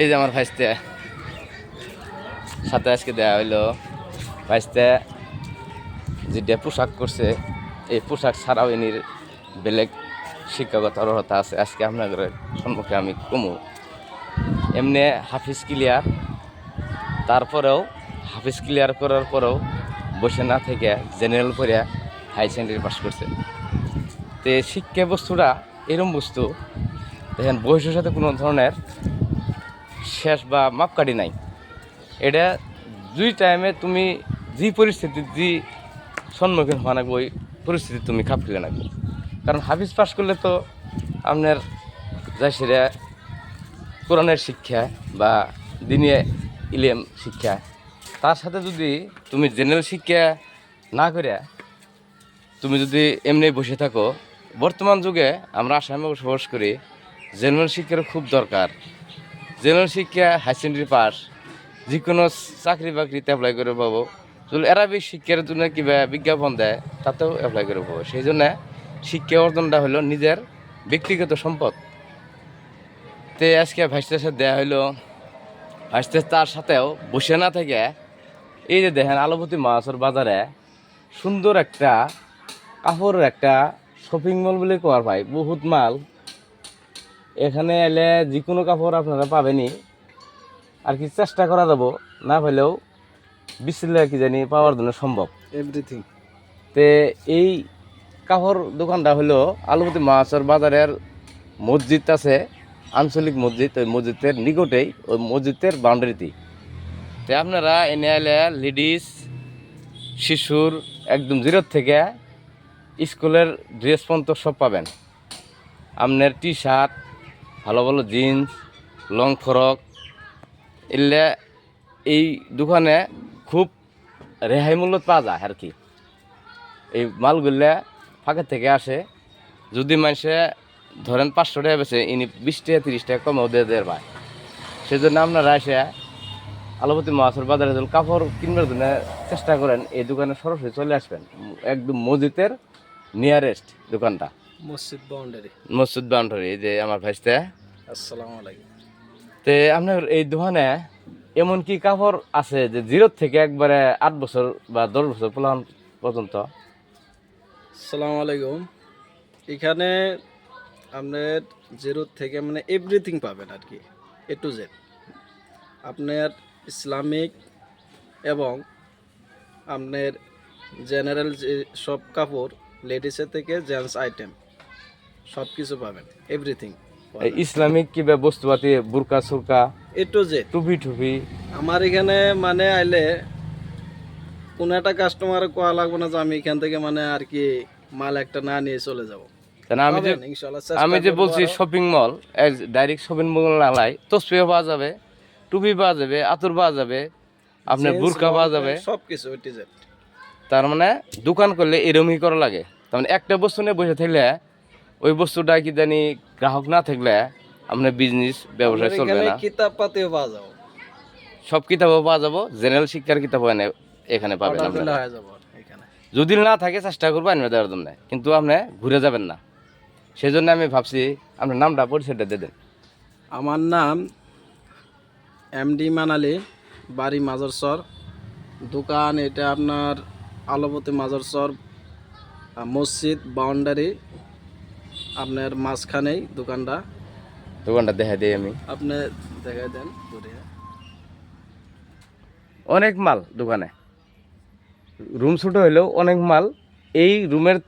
এই যে আমার ভাইস্তে। সাথে আজকে দেওয়া হইল। ভাইস্তে, যেটা পোশাক করছে, এই পোশাক ছাড়াও এনির বেলেগ শিক্ষাগত অর্হতা আছে। আজকে আপনাদের সম্মুখে আমি কমু। এমনি হাফিজ ক্লিয়ার। তারপরেও হাফিজ ক্লিয়ার করার পরেও বসে না থেকে জেনারেল পড়ে হাই সেকেন্ডারি পাস করছে। তো শিক্ষা বস্তুটা এরম বস্তু, দেখেন বয়সের সাথে কোনো ধরনের শেষ বা মাপকাঠি নাই। এটা দুই টাইমে তুমি যে পরিস্থিতি, যে সম্মুখীন হওয়া লাগবে, ওই পরিস্থিতি তুমি খাপ খেলে লাগবে। কারণ হাফিজ পাস করলে তো আপনার যা সেটা কোরআনের শিক্ষা বা দিনে ইলেম শিক্ষা। তার সাথে যদি তুমি জেনারেল শিক্ষা না করে, তুমি যদি এমনি বসে থাকো, বর্তমান যুগে আমরা আসামে বসবাস করি জেনারেল শিক্ষার খুব দরকার। জেনারেল শিক্ষা হাই সেকেন্ডারি পাস যে কোনো চাকরি বাকরিতে অ্যাপ্লাই করে পাবো। যদি বেশি শিক্ষার জন্য কিবা বিজ্ঞাপন দেয়, তাতেও অ্যাপ্লাই করে পাবো। সেই জন্য শিক্ষা অর্জনটা হলো নিজের ব্যক্তিগত সম্পদ। তে আজকে ভাইসটার সাথে দেওয়া হইল। ভাইসটার তার সাথেও বসে না থেকে এই যে দেখেন আলোপতি মাছর বাজারে সুন্দর একটা কাপড়ের একটা শপিং মল বলে কোয়ার ভাই বহুত মাল এখানে এলে যে কোনো কাপড় আপনারা পাবেনই। আর কি চেষ্টা করা যাব না পেলেও বিশলে কি জানি পাওয়ার জন্য সম্ভব। এভরিথিং তে এই কাপড় দোকানটা হলো আলুপতি মাছর বাজারের মসজিদ আছে আঞ্চলিক মসজিদ। ওই মসজিদের নিকটেই ওই মসজিদের বাউন্ডারিতেই তে। আপনারা এনে এলে লেডিস শিশুর একদম জিরোর থেকে স্কুলের ড্রেস পর্যন্ত সব পাবেন। আপনার টি শার্ট ভালো ভালো জিন্স লং ফ্রক এলে এই দোকানে খুব রেহাই মূল্য পাওয়া যায় আর কি। এই মালগুলা ফাঁকা থেকে আসে, যদি মানুষে ধরেন পাঁচশো টাকা বেছে ইনি বিশ টাকা, তিরিশ টাকা কমেও দিয়ে দেয় ভাই। সেই জন্য আপনারা এসে আলোপতি মাছের বাজারে যদি কাপড় কিনবার জন্য চেষ্টা করেন, এই দোকানে সরাসরি চলে আসবেন। একদম মসজিদের নিয়ারেস্ট দোকানটা। মসজিদ বাউন্ডারি মসজিদ বাউন্ডারি এই যে আমার ভাইসতে। আসসালামু আলাইকুম তে আপনার এই দোকানে এমন কি কাপড় আছে যে জিরো থেকে একবারে আট বছর বা দশ বছর প্লান পর্যন্ত? আসসালামু আলাইকুম এখানে আপনার জিরো থেকে মানে এভরিথিং পাবেন আর কি এ টু জেড আপনার ইসলামিক এবং আপনার জেনারেল যে সব কাপড় লেডিসের থেকে জেন্টস আইটেম সব কিছু পাবেন। এভরিথিং ইসলামিক কিবা বস্তুপাতি বুরকা সুরকা? এ টু জেড টুপি টুপি? আমার এখানে মানে আইলে কোনো একটা কাস্টমার কোয়া লাগবে না যে আমি এখান থেকে মানে আর কি মাল একটা না নিয়ে চলে যাব। আমি যে আমি যে বলছি shopping mall direct shopping mall নালাই তসপিও পাওয়া যাবে টুপি পাওয়া যাবে আতর পাওয়া যাবে আপনার বুরকা পাওয়া যাবে। এ টু তার মানে দোকান করলে এরমই করা লাগে। তার মানে একটা বস্তু নিয়ে বসে থাকলে ওই বস্তুটা কি জানি গ্রাহক না থাকলে আপনার বিজনেস ব্যবসা চলবে না। কিতাব পাতিও পাওয়া যাবে। সব কিতাবও পাওয়া যাব জেনারেল শিক্ষার কিতাব এনে এখানে পাবেন যদি না থাকে চেষ্টা করব আনবে দেওয়ার জন্য কিন্তু আপনি ঘুরে যাবেন না। সেই জন্য আমি ভাবছি আপনার নামটা পরিচয়টা দিয়ে দেন। আমার নাম এম এমডি মানালি বাড়ি মাজরসর দোকান এটা আপনার আলোপতি মাজরসর মসজিদ বাউন্ডারি। আপনার মাঝখানেই দোকানটা। দোকানটা দেখা দিই আমি। আপনি দেখাই দেন অনেক মাল দোকানে। রুম ছোট হইলেও অনেক মাল। এই রুমের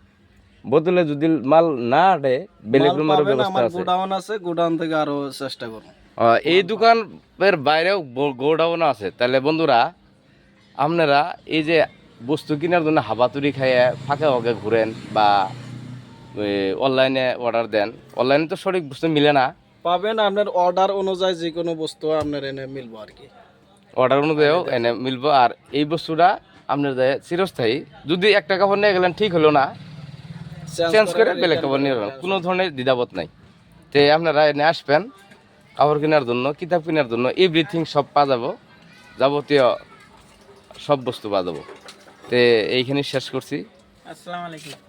বদলে যদি মাল না আটে বেলেগ রুমের ব্যবস্থা আছে। গোডাউন আছে গোডাউন থেকে আরও চেষ্টা করুন। এই দোকানের বাইরেও গোডাউন আছে। তাহলে বন্ধুরা আপনারা এই যে বস্তু কেনার জন্য হাবাতুরি খাইয়ে ফাঁকে ফাঁকে ঘুরেন বা অনলাইনে অর্ডার দেন। অনলাইনে তো সঠিক বস্তু মিলে না। পাবেন আপনার অর্ডার অনুযায়ী যে কোনো বস্তু আপনার এনে মিলবো আর কি। অর্ডার অনুযায়ীও এনে মিলবো আর এই বস্তুটা আপনার দেয় চিরস্থায়ী। যদি একটা কাপড় নিয়ে গেলেন ঠিক হলো না। চেঞ্জ করে বেলেগ কাপড় নিয়ে গেলেন। কোনো ধরনের দ্বিধাবোধ নাই। তো আপনারা এনে আসবেন কাপড় কেনার জন্য কিতাব কেনার জন্য এভরিথিং সব পাওয়া যাব। যাবতীয় সব বস্তু পাওয়া যাব। তো এইখানে শেষ করছি। আসসালামু আলাইকুম।